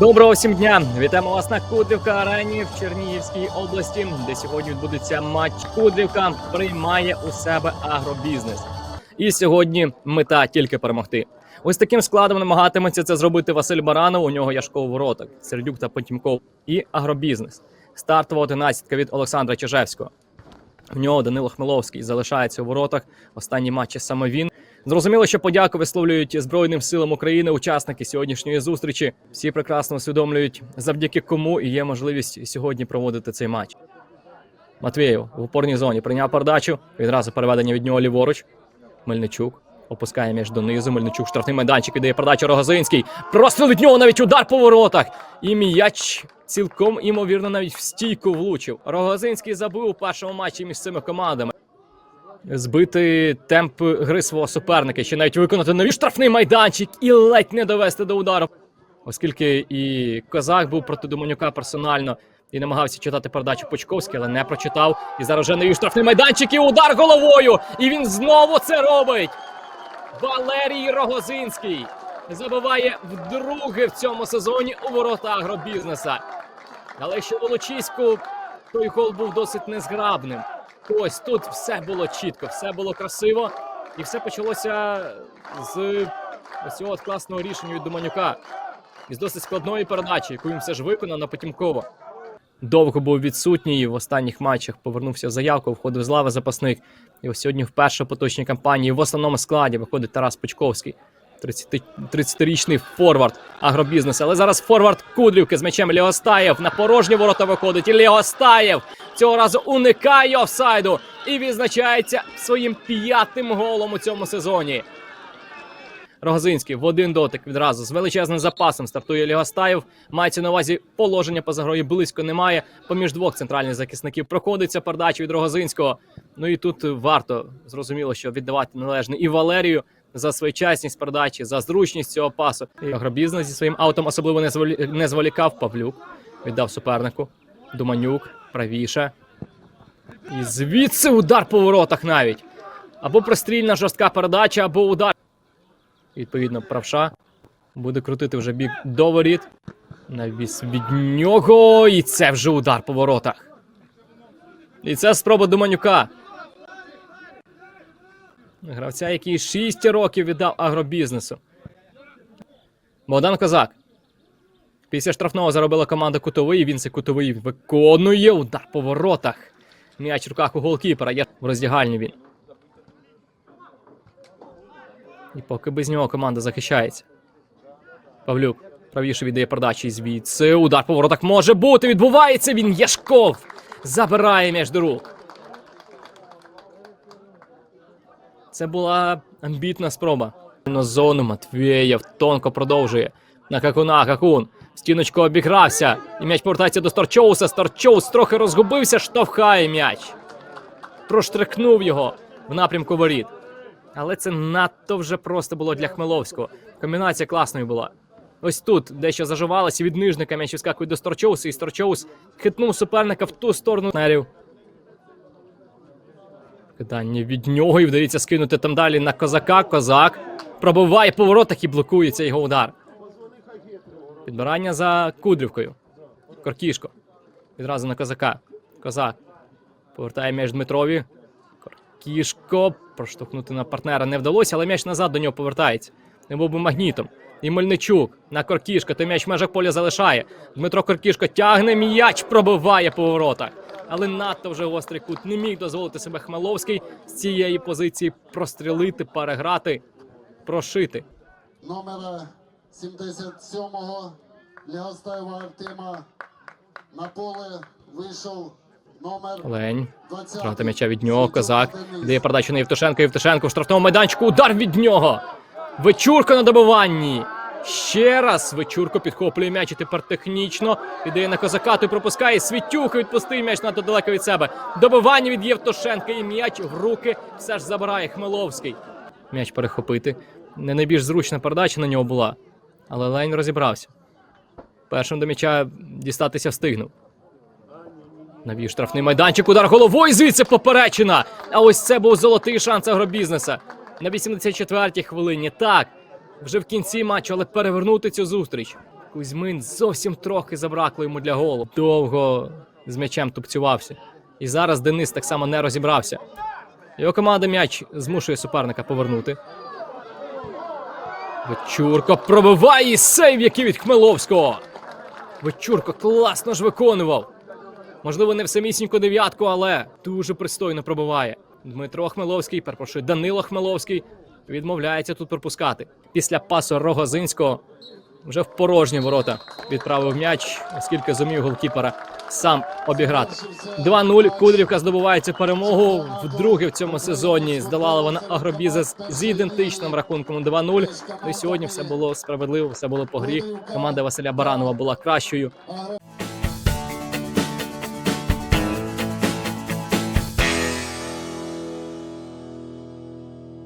Доброго всім дня! Вітаємо вас на Кудрівка арені в Чернігівській області, де сьогодні відбудеться матч. Кудрівка приймає у себе агробізнес. І сьогодні мета тільки перемогти. Ось таким складом намагатиметься це зробити Василь Баранов. У нього Яшков Вороток, Сердюк та Потімков і агробізнес. Стартова одинадцятка від Олександра Чижевського. У нього Данило Хмеловський залишається у воротах. Останні матчі саме він. Зрозуміло, що подяку висловлюють Збройним силам України учасники сьогоднішньої зустрічі. Всі прекрасно усвідомлюють, завдяки кому і є можливість сьогодні проводити цей матч. Матвєєв в упорній зоні прийняв передачу. Відразу переведення від нього ліворуч. Мельничук опускає м'яч донизу. Мельничук штрафний майданчик ідеє передачу Рогозинський. Простріл від нього навіть удар по воротах. І м'яч цілком імовірно навіть в стійку влучив. Рогозинський забив у першому матчі між цими командами. Збити темп гри свого суперника, ще навіть виконати новий штрафний майданчик і ледь не довести до удару. Оскільки і Козак був проти Доманюка персонально і намагався читати передачу Почковський, але не прочитав. І зараз вже новий штрафний майданчик і удар головою. І він знову це робить. Валерій Рогозинський забиває вдруге в цьому сезоні у ворота агробізнеса. Але що Волочиську, той гол був досить незграбним. Ось тут все було чітко, все було красиво, і все почалося з ось цього класного рішення від Доманюка. Із досить складної передачі, яку він все ж виконав на Потімкова. Довго був відсутній в останніх матчах. Повернувся в заявку, входив з лави запасник. І ось сьогодні вперше поточній кампанії в основному складі виходить Тарас Почковський. 30 30-річний форвард агробізнесу. Але зараз форвард Кудрівки з м'ячем Леостаєв на порожні ворота виходить. І Леостаєв цього разу уникає офсайду і відзначається своїм п'ятим голом у цьому сезоні. Рогозинський в один дотик відразу з величезним запасом стартує Лігостаєв. Мається на увазі положення поза грою близько немає. Поміж двох центральних захисників проходиться передача від Рогозинського. Ну і тут варто зрозуміло, що віддавати належне і Валерію за своєчасність передачі, за зручність цього пасу. І агробізнес зі своїм аутом особливо не зволікав. Павлюк віддав супернику. Думанюк правіше. І звідси удар по воротах навіть. Або пристрільна жорстка передача, або удар. Відповідно, правша буде крутити вже бік до воріт. Навіс від нього. І це вже удар по воротах. І це спроба Думанюка. Гравця, який 6 років віддав агробізнесу. Богдан Козак. Після штрафного заробила команда кутовий. Він цей кутовий виконує удар по воротах. М'яч в руках у голкіпера. Є в роздягальні він. І поки без нього команда захищається. Павлюк правіше віддає передачі звідси. Удар по воротах може бути. Відбувається він. Яшков забирає м'яч до рук. Це була амбітна спроба. На зону Матвєєв тонко продовжує. На Какуна Какун. Стіночку обігрався. І м'яч повертається до Сторчоуса. Сторчоус трохи розгубився, штовхає м'яч. Проштрикнув його в напрямку воріт. Але це надто вже просто було для Хмеловського. Комбінація класною була. Ось тут дещо заживалося, від нижника м'яч вискакує до Сторчоуса, і Сторчоус хитнув суперника в ту сторону нерів. Кидання від нього і вдається скинути там далі на козака. Козак пробиває по воротах і блокується його удар. Підбирання за Кудрівкою. Коркішко. Відразу на козака. Козак. Повертає м'яч Дмитрові. Коркішко. Проштовхнути на партнера не вдалося, але м'яч назад до нього повертається. Не був би магнітом. І Мельничук на Коркішка. Той м'яч в межах поля залишає. Дмитро Коркішко тягне м'яч, пробиває по воротах. Але надто вже гострий кут не міг дозволити себе Хмеловський з цієї позиції прострілити, переграти, прошити. номера 77-го Лягостаєва Артема. На поле вийшов номер Лень. 20 Втрата м'яча від нього. Козак. Дає передачу на Євтушенко. Євтушенко в штрафному майданчику. Удар від нього. Вечурко на добиванні. Ще раз Вечурко підхоплює м'яч і тепер технічно. Ідеє на козака, той пропускає. Світюха відпустив м'яч надто далеко від себе. Добивання від Євтушенка і м'яч в руки все ж забирає Хмеловський. М'яч перехопити. Не найбільш зручна передача на нього була. Але Лень розібрався. Першим до м'яча дістатися встигнув. Навів штрафний майданчик, удар головою звідси поперечина. А ось це був золотий шанс агробізнеса. На 84-й хвилині. Так, вже в кінці матчу, але перевернути цю зустріч. Кузьмин зовсім трохи забракло йому для голу. Довго з м'ячем тупцювався. І зараз Денис так само не розібрався. Його команда м'яч змушує суперника повернути. Вечурко пробиває сейв, який від Хмеловського. Вечурко класно ж виконував. Можливо, не в самісіньку дев'ятку, але дуже пристойно пробиває. Дмитро Хмеловський, перепрошую, Данило Хмеловський відмовляється тут пропускати. Після пасу Рогозинського вже в порожні ворота відправив м'яч, оскільки зумів голкіпера сам обіграти. 2-0. Кудрівка здобуває цю перемогу. Вдруге в цьому сезоні здолала вона агробізнес з ідентичним рахунком 2-0. Ну і сьогодні все було справедливо, все було по грі. Команда Василя Баранова була кращою.